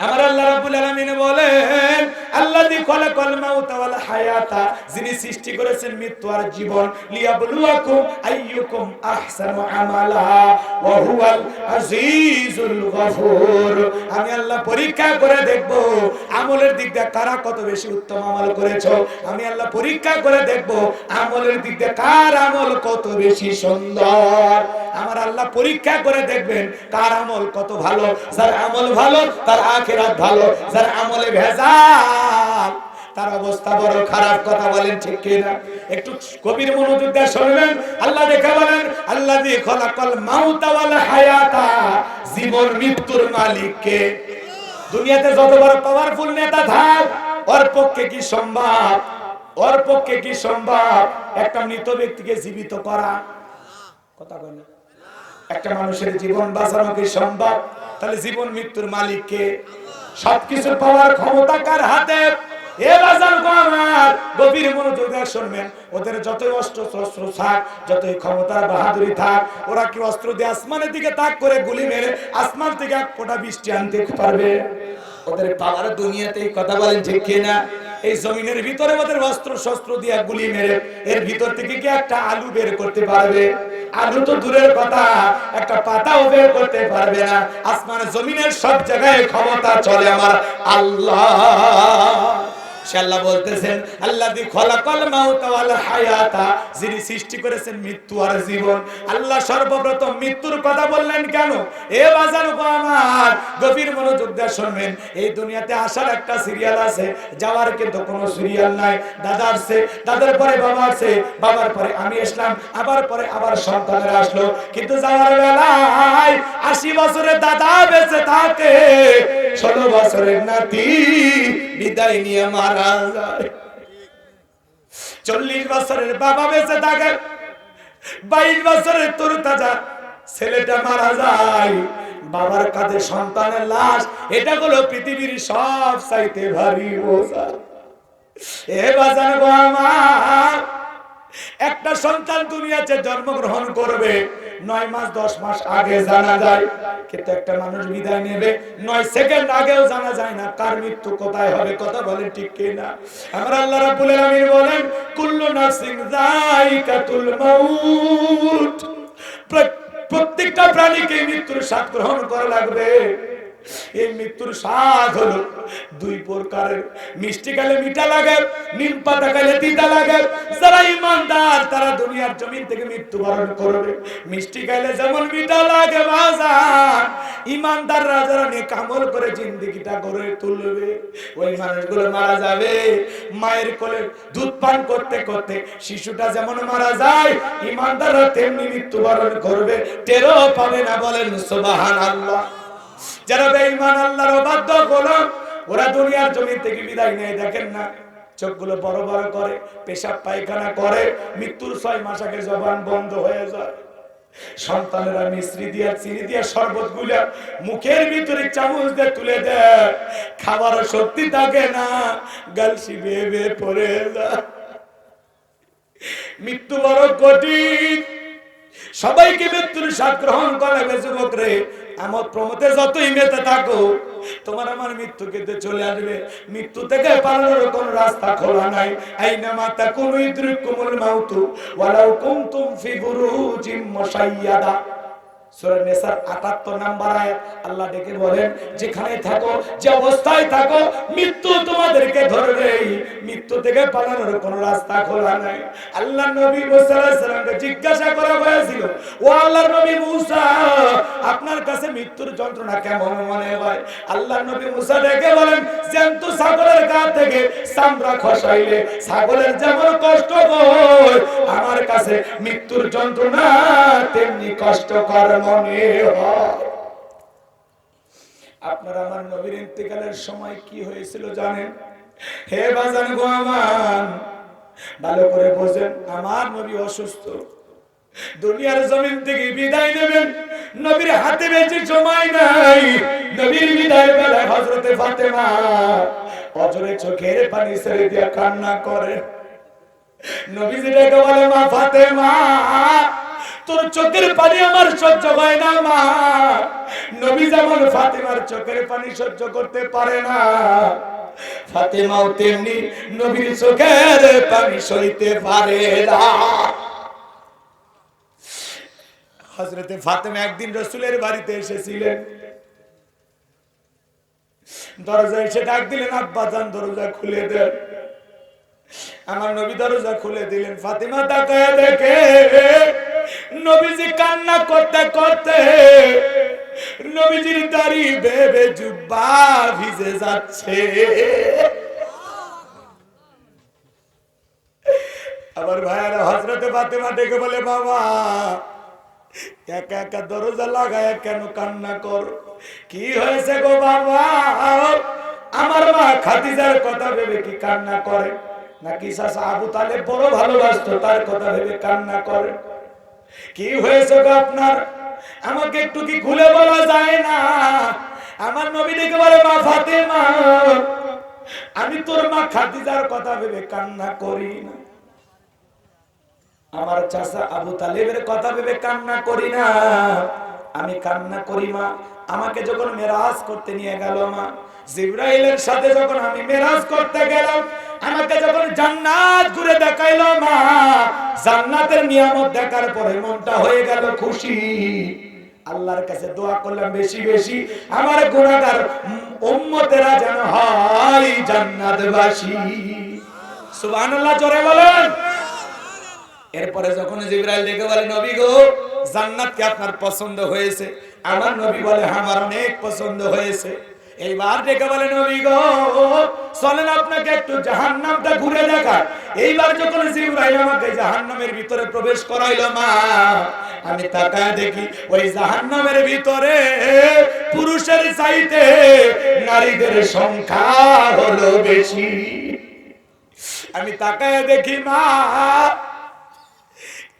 আমার আল্লাহ রাব্বুল আলামিন বলেন আল্লাযী খলাকাল মাউতা ওয়াল হায়াতা, যিনি সৃষ্টি করেছেন মৃত্যু আর জীবন, লিয়াবলুয়াকুম আইয়ুকুম আহসানু আমালা, ওয়া হুয়াল আজিজুল গফুর। আমি আল্লাহ পরীক্ষা করে দেখব, আমলের দিক দিয়ে কারা কত বেশি উত্তম আমল করেছ। আমি আল্লাহ পরীক্ষা করে দেখব, আমলের দিক দিয়ে কার আমল কত বেশি সুন্দর। আমার আল্লাহ পরীক্ষা করে দেখবেন কার আমল কত ভালো, যার আমল ভালো, তার আখেরাত ভালো, যার আমলে ভেজাল তার অবস্থা বড় খারাপ, কথা বলেন ঠিক কিনা? একটু কবির মনোযোগ দিয়ে শুনবেন। আল্লাহ দেখে বলেন আল্লাহ দিয়ে খলাকল মাউতা ওয়াল হায়াতা। জীবন মৃত্যুর মালিক কে দুনিয়াতে যত বড় পাওয়ারফুল নেতা থাক, ওর পক্ষে কি সম্ভব? ওর পক্ষে কি সম্ভব? একটা মৃত ব্যক্তিকে জীবিত করা। কথা কয় একটা মানুষের জীবন বাঁচানো কি সম্ভব? তাহলে জীবন মৃত্যুর মালিককে। সবকিছু পাওয়ার ক্ষমতা কার হাতে? ওরা কি অস্ত্র আসমানের দিকে তাক করে গুলি আসমান আনতে পারবে? ওদের কথা এই জমিনের ভিতরে ওদের অস্ত্র শস্ত্র দিয়ে গুলি মেরে, এর ভিতর থেকে কি একটা আলু বের করতে পারবে? আলু তো দূরের কথা, একটা পাতাও বের করতে পারবে না। আসমান জমিনের সব জায়গায় ক্ষমতা চলে আমার আল্লাহ। সে আল্লাহ বলতেছেন আল্লাহ দি খলাকল মাউত ওয়াল হায়াতা যিনি সৃষ্টি করেছেন মৃত্যু আর জীবন। আল্লাহ সর্বপ্রথম মৃত্যুর কথা বললেন কেন? এ বাজার আমার, গভীর মনোযোগ দিয়ে শুনবেন। এই দুনিয়াতে আসার একটা সিরিয়াল আছে, যাওয়ার কিন্তু কোনো সিরিয়াল নাই। দাদা আসছে, দাদার পরে বাবা আসছে, বাবার পরে আমি আসলাম, আবার পরে আবার সন্তানের আসলো। কিন্তু যাওয়ার বেলায় আশি বছরের দাদা বেঁচে থাকে, ষোলো বছরের নাতি বিদায় নিয়ে মারা যায় চল্লিশ বছরের বাবা বেঁচে থাকে, বাইশ বছরের তরু তাজা ছেলেটা মারা যায়। বাবার কাঁধে সন্তানের লাশ, এটা হলো পৃথিবীর সব চাইতে ভারী বোঝা এ বাজার গো আমার একটা সন্তান দুনিয়াতে জন্মগ্রহণ করবে, নয় মাস, দশ মাস আগে জানা যায়, কিন্তু একটা মানুষ বিদায় নেবে, নয় সেকেন্ড আগেও জানা যায় না কার মৃত্যু কোথায় হবে, কথা বলে ঠিক কিনা? আমরা আল্লাহ রাব্বুল আলামিন বলেন, কুল্লু নাফসিন যায়িকাতুল মাউত। প্র- প্রত্যেকটা প্রাণীকে মৃত্যুর স্বাদ গ্রহণ করা লাগবে। এই মৃত্যুর স্বাদ হলো দুই প্রকারের। মিষ্টি গালে মিঠা লাগে, নিম পাতা গালে তিতা লাগে। যারা ইমানদার, তারা দুনিয়ার জমিন থেকে মৃত্যুবরণ করবে। মিষ্টি গালে যেমন মিঠা লাগে বাজার, ইমানদাররা যারা নেক আমল করে জিন্দেগিটা গড়ে তুলবে, ওই মানুষগুলো মারা যাবে। মায়ের কোলে দুধ পান করতে করতে শিশুটা যেমন মারা যায়, ইমানদাররা তেমনি মৃত্যুবরণ করবে। টেরও পাবে না বলেন, সুবহানাল্লাহ। যারা বেঈমান, আল্লাহর অবাধ্য গোলাম, ওরা দুনিয়ার জমি থেকে বিদায় নেয়। দেখেন না, চোখগুলো বড় বড় করে, পেশাব পায়খানা করে, মৃত্যুর ছয় মাস আগে জবান বন্ধ হয়ে যায়। সন্তানেরা মিশ্রি দিয়া, চিনি দিয়া শরবতগুলা মুখের ভিতরে চামচ দিয়ে তুলে দেয়। খাবার শক্তি থাকে না, গালসি বেয়ে বেয়ে পড়ে যায়। মৃত্যু বড় কঠিন। সবাইকে মৃত্যুর স্বাদ গ্রহণ করাবে যুবক রে আমার প্রমোতে যতই মেতে থাকো তোমার আমার মৃত্যু কেটে চলে আসবে। মৃত্যু থেকে পালানোর কোন রাস্তা খোলা নাই। আইনা মাতা কোন ইদ্রিকুমুল মাউতু, ওয়ালাউ কুনতুম ফি বুরুজিম মুশাইয়াদা। সূরা নিসার 78 নাম্বার আয়াত, আল্লাহ ডেকে বলেন যেখানে থাকো, যে অবস্থায় থাকো, মৃত্যু তোমাদেরকে ধরবেই মৃত্যু থেকে পালানোর কোনো রাস্তা খোলা নাই। আল্লাহ নবী জিজ্ঞাসা করা হয়েছিল, ও আল্লাহর নবী মুসা, আপনার কাছে মৃত্যুর যন্ত্রণা কেমন মনে হয়? আল্লাহর নবী মুসা ডেকে বলেন, জ্যান্ত ছাগলের গা থেকে চামড়া খসাইলে ছাগলের যেমন কষ্ট হয়, আমার কাছে মৃত্যুর যন্ত্রণা তেমনি কষ্ট কষ্টকর আমার নবীর সময় কি হয়েছিল জানেন? হে বাজান গো ভালো করে বোঝেন, আমার নবী অসুস্থ। দুনিয়ার জমিন থেকে বিদায় নেবেন, নবীর হাতে বেশি সময় নাই। নবীর বিদায় বেলায় হজরতে ফাতেমা অজরে চোখের পানি ছেড়ে দিয়ে কান্না করে নবীজি ডেকে বলে, মা ফাতেমা তোর চোখের পানি আমার সহ্য হয় না, মা। নবী যেমন ফাতেমার চোখের পানি সহ্য করতে পারে না, ফাতেমাও তেমনি নবীর চোখের পানি সইতে পারে না। হজরতে ফাতেমা একদিন রসুলের বাড়িতে এসেছিলেন। দরজা এসে ডাক দিলেন, আব্বা যান, দরজা খুলে দেন। আমার নবী দরজা খুলে দিলেন, ফাতিমা তাকায় দেখে। নবীজি কান্না করতে করতে নবীজির দাড়ি বেবে জুব্বা ভিজে যাচ্ছে। আবার ভাইয়ারা হজরতে ফাতেমা ডেকে বলে বাবা একা একা দরজা লাগায় কেন কান্না কর? কি হয়েছে গো বাবা আমার মা খাদিজার কথা ভেবে কি কান্না করে? নাকি সাসা আবু তালে বড় ভালোবাসতো, তার কথা ভেবে কান্না করে? কি হয়েছে গো আপনার? আমাকে একটু কি খুলে বলা যায় না? আমার নবী ডেকে বলে, মা ফাতেমা, আমি তোর মা খাদিজার কথা ভেবে কান্না করি না। আমার চাচা আবু তালেবের কথা ভেবে কান্না করি না। আমি কান্না করি, মা। আমাকে যখন মেরাজ করতে নিয়ে গেল, মা, জিব্রাইলের সাথে যখন আমি মেরাজ করতে গেলাম, আমাকে যখন জান্নাত ঘুরে দেখাইলো, মা জান্নাতের নিয়ামত দেখার পরে মনটা হয়ে গেল খুশি। আল্লাহর কাছে দোয়া করলাম বেশি বেশি আমার গুণাগার উম্মতেরা যেন হয় জান্নাতবাসী। সুবহানাল্লাহ জোরে বলেন। এরপরে যখন জিব্রাইল ডেকে বলে নবী গো জান্নাত কি আপনার পছন্দ হয়েছে? আমার নবী বলে হ্যাঁ, আমার অনেক পছন্দ হয়েছে। এইবার ডেকে বলে, নবী গো, চলেন আপনাকে একটু জাহান্নামটা ঘুরে দেখায় এইবার যখন জিব্রাইল আমাকে জাহান্নামের ভিতরে প্রবেশ করাইলো, মা, আমি তাকায় দেখি ওই জাহান্নামের ভিতরে পুরুষের চাইতে নারীদের সংখ্যা হলো বেশি। আমি তাকায় দেখি, মা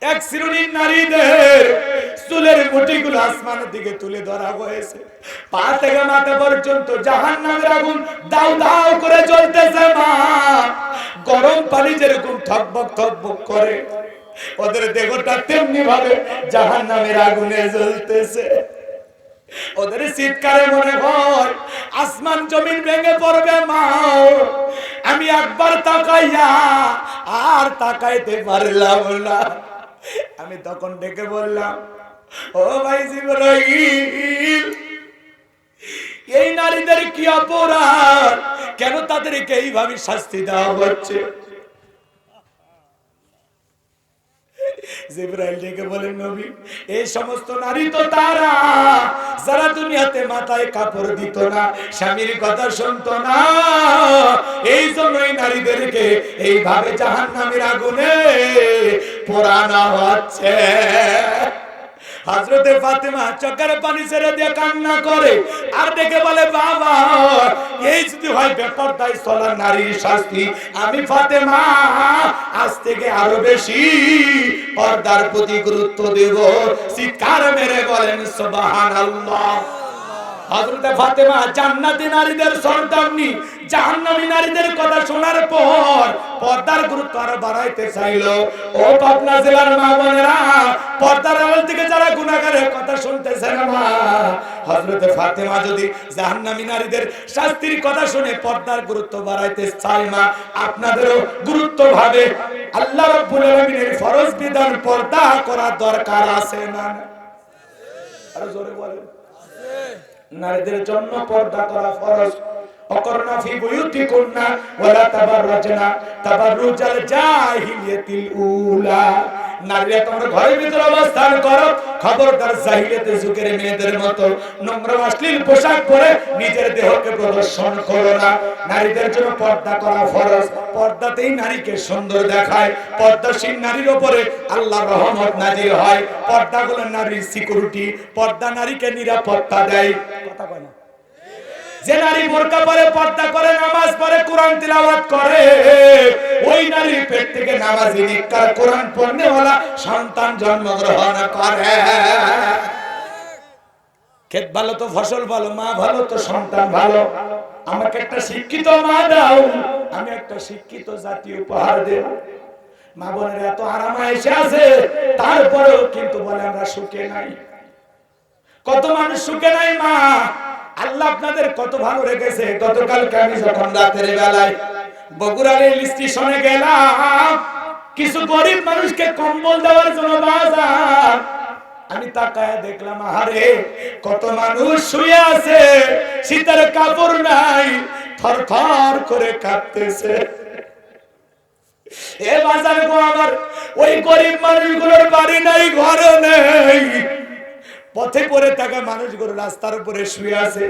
এক শ্রেণির নারীদের চুলের মুঠিগুলো আসমানের দিকে তুলে ধরা হয়েছে। পা থেকে মাথা পর্যন্ত জাহান নামের আগুন দাউ দাউ করে জ্বলতেছে মা। গরম পানি যেরকম থকবক থকবক করে, ওদের দেহটা তেমনি ভাবে জাহান নামের আগুনে জ্বলতেছে। ওদের চিৎকারে মনে হয়, আসমান জমিন ভেঙে পড়বে মা। আমি একবার তাকাইয়া আর তাকাইতে পারলাম না। আমি তখন ডেকে বললাম, ও ভাই জিবরাইল, এই নারীদের কি অপরাধ? কেন তাদেরকে এইভাবে শাস্তি দেওয়া হচ্ছে? জিব্রাইল ডেকে বলেন নবী, এই সমস্ত নারী তো তারা। যারা দুনিয়াতে মাথায় কাপড় দিত না, স্বামীর কথা শুনতো না। এই জন্যই নারীদেরকে এইভাবে জাহান্নামের আগুনে পোড়ানো হচ্ছে। হজরতে ফাতেমা চোখের পানি ছেড়ে দিয়ে কান্না করে আর ডেকে বলে, বাবা, এই যদি হয় ব্যাপার তাই চলার নারীর শাস্তি। আমি ফাতেমা, আজ থেকে আরও বেশি পর্দার প্রতি গুরুত্ব দেব। চিৎকার মেরে বলেন, সুবহানাল্লাহ। হযরতে ফাতেমা জান্নাতি নারীদের জাহান্নামী নারীদের কথা শোনার পর পর্দার গুরুত্ব আরও বাড়াইতে চাইলো। ও পাবনা জেলার মা বোনেরা, পর্দার থেকে যারা কথা শুনতেছে না মা হযরতে ফাতেমা যদি জাহান্নামী নারীদের শাস্তির কথা শুনে পর্দার গুরুত্ব বাড়াইতে চাই মা আপনাদেরও গুরুত্ব ভাবে আল্লাহ রাব্বুল আলামিনের ফরজ বিধান পর্দা করা দরকার আছে না? আরও জোরে বলেন। নারীদের জন্য পর্দা করা ফরজ। অকরনা ফি বুয়ুতিকুন্না ওয়ালা তাবাররাজনা। তাবাররুজাল জাহিলিয়াতিল উলা। নারীরা তোমরা ঘরের ভিতরে অবস্থান করো। খবরদার যুগের মেয়েদের মতো অশ্লীল পোশাক পরে নিজের দেহকে প্রদর্শন করো না। নারীদের জন্য পর্দা করা ফরজ। পর্দাতেই নারীকে সুন্দর দেখায়। পর্দাসীন নারীর উপরে আল্লাহ রহমত নাজির হয়। পর্দাগুলো নারীর সিকিউরিটি পর্দা নারীকে নিরাপত্তা দেয়। কথা কয় না? যে নারী বোরকা পরে পর্দা করে, নামাজ পড়ে, কোরআন তিলাওয়াত করে, ওই নারীর পেট থেকে নামাজি নিকার কোরআন পড়নেওয়ালা সন্তান জন্মগ্রহণ করে। ক্ষেত ভালো তো, ফসল ভালো, মা ভালো তো, সন্তান ভালো। আমাকে একটা শিক্ষিত মা দাও, আমি একটা শিক্ষিত জাতি উপহার দেব। মা বোনের এত আরাম এসে আছে, তারপরেও কিন্তু বলে আমরা সুখে নাই। কত মানুষ সুখে নাই, মা? আল্লাহ আপনাদের কত ভালো রেখেছে। গতকালকে আমি যখন রাতের বেলায় বগুড়া রেল স্টেশনে গেলাম, কিছু গরিব মানুষকে কম্বল দেওয়ার জন্য বাজার। আমি তাকায় দেখলাম আরে কত মানুষ শুয়ে আছে, শীতের কাপড় নাই থর থর করে কাঁপতেছে এ বাজারে গো আমার ওই গরিব মানুষগুলোর বাড়ি নাই ঘর নেই। পথে পড়ে থাকা মানুষগুলো রাস্তার উপরে শুয়ে আছে।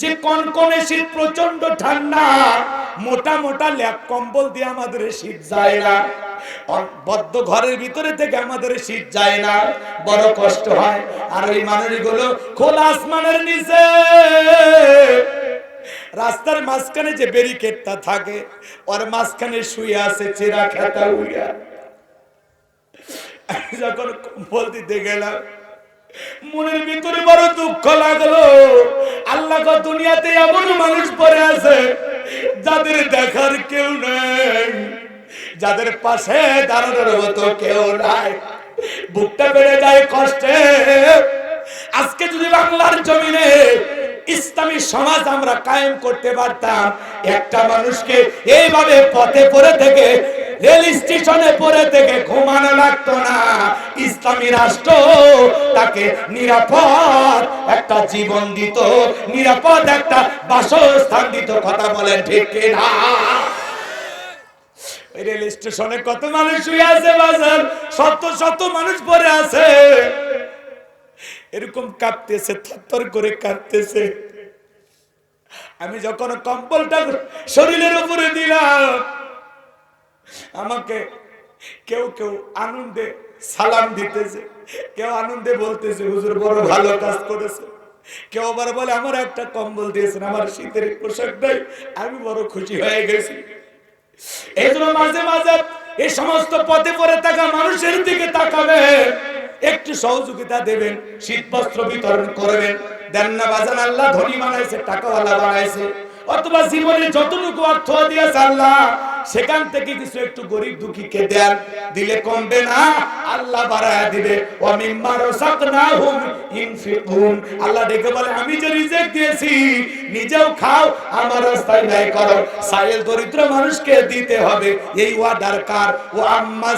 যে কনকনে শীত প্রচণ্ড ঠান্ডা, মোটা মোটা ল্যাপ কম্বল দিয়ে আমাদের শীত যায় না। বদ্ধ ঘরের ভিতরে থেকে আমাদের শীত যায় না। বড় কষ্ট হয়। আর ওই মানুষগুলো খোলা আসমানের নিচে। রাস্তার মাঝখানে যে ব্যারিকেডটা থাকে, ওর মাঝখানে শুয়ে আছে চেরা খেতা আমি যখন কম্বল দিতে গেলাম মনের ভিতরে বড় দুঃখ লাগল। আল্লাহ দুনিয়াতে এমন মানুষ পরে আছে যাদের দেখার কেউ নেই, যাদের পাশে দাঁড়ানোর মতো কেউ নাই। বুকটা বেড়ে যায় কষ্টে। আজকে যদি বাংলার জমিনে ইসলামী সমাজ আমরা কায়েম করতে পারতাম। একটা মানুষকে এইভাবে পথে পড়ে থেকে, রেল স্টেশনে পড়ে থেকে ঘুমানো লাগতো না। ইসলামী রাষ্ট্র তাকে নিরাপদ একটা জীবন দিত, নিরাপদ একটা বাসস্থান দিত, কথা বলেন ঠিক না রেল স্টেশনে কত মানুষ শুয়ে আছে বাজার? শত শত মানুষ পড়ে আছে। এরকম কাঁপতেছে থরথর করে কাঁপতেছে আমি যখন কম্বলটা শরীরের উপরে দিলাম, আমাকে কেউ কেউ আনন্দে সালাম দিতেছে। কেউ আনন্দে বলতেছে, হুজুর বড় ভালো কাজ করেছে। কেউ আবার বলে, আমার একটা কম্বল দিয়েছেন, আমার শীতের পোশাক নাই, আমি বড় খুশি হয়ে গেছি। এই জন্য মাঝে মাঝে এই সমস্ত পথে পরে থাকা মানুষের দিকে তাকাবে একটু সহযোগিতা দেবেন শীত বস্ত্র বিতরণ করবেন। দেন না বাজান, আল্লাহ ধনী বানাইছে, টাকাওয়ালা বানাইছে। অথবা জীবনে যতটুকু অর্থ দিয়েছে আল্লাহ, সেখান থেকে কিছু একটু গরিব দুঃখীকে দেন। দিলে কমবে না, আল্লাহ বাড়ায়া দিবে। আল্লাহ ডেকে বলে, আমি যে রিজেক্ট দিয়েছি, নিজেও খাও, আমার রাস্তায় ব্যয় করো। সাইল দরিদ্র মানুষকে দিতে হবে। এই ওয়ার্ডার কার? ও আম্মা